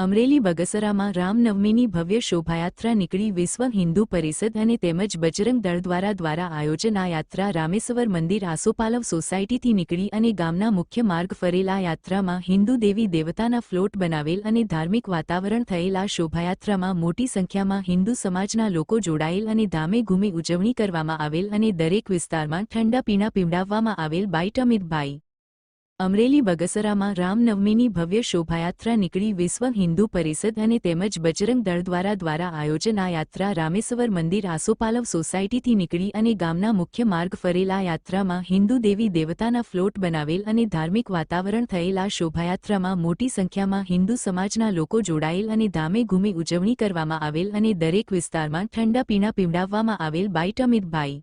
અમરેલી બગસરામાં રામનવમીની ભવ્ય શોભાયાત્રા નીકળી વિશ્વ હિન્દુ પરિષદ અને તેમજ બજરંગ દળ દ્વારા દ્વારા આયોજન આ યાત્રા રામેશ્વર મંદિર આસોપાલવ સોસાયટીથી નીકળી અને ગામના મુખ્ય માર્ગ ફરેલ યાત્રામાં હિન્દુ દેવી દેવતાના ફ્લોટ બનાવેલ અને ધાર્મિક વાતાવરણ થયેલ આ શોભાયાત્રામાં મોટી સંખ્યામાં હિન્દુ સમાજના લોકો જોડાયેલ અને ધામે ઘૂમે ઉજવણી કરવામાં આવેલ અને દરેક વિસ્તારમાં ઠંડા પીણા પીવડાવવામાં આવેલ બાઇટ અમિતભાઈ અમરેલી બગસરામાં રામનવમીની ભવ્ય શોભાયાત્રા નીકળી વિશ્વ હિન્દુ પરિષદ અને તેમજ બજરંગ દળ દ્વારા દ્વારા આયોજન આ યાત્રા રામેશ્વર મંદિર આસોપાલવ સોસાયટીથી નીકળી અને ગામના મુખ્ય માર્ગ ફરેલ યાત્રામાં હિન્દુ દેવી દેવતાના ફ્લોટ બનાવેલ અને ધાર્મિક વાતાવરણ થયેલ શોભાયાત્રામાં મોટી સંખ્યામાં હિન્દુ સમાજના લોકો જોડાયેલ અને ધામે ઘૂમે ઉજવણી કરવામાં આવેલ અને દરેક વિસ્તારમાં ઠંડા પીણા પીવડાવવામાં આવેલ બાઇટ અમિતભાઈ.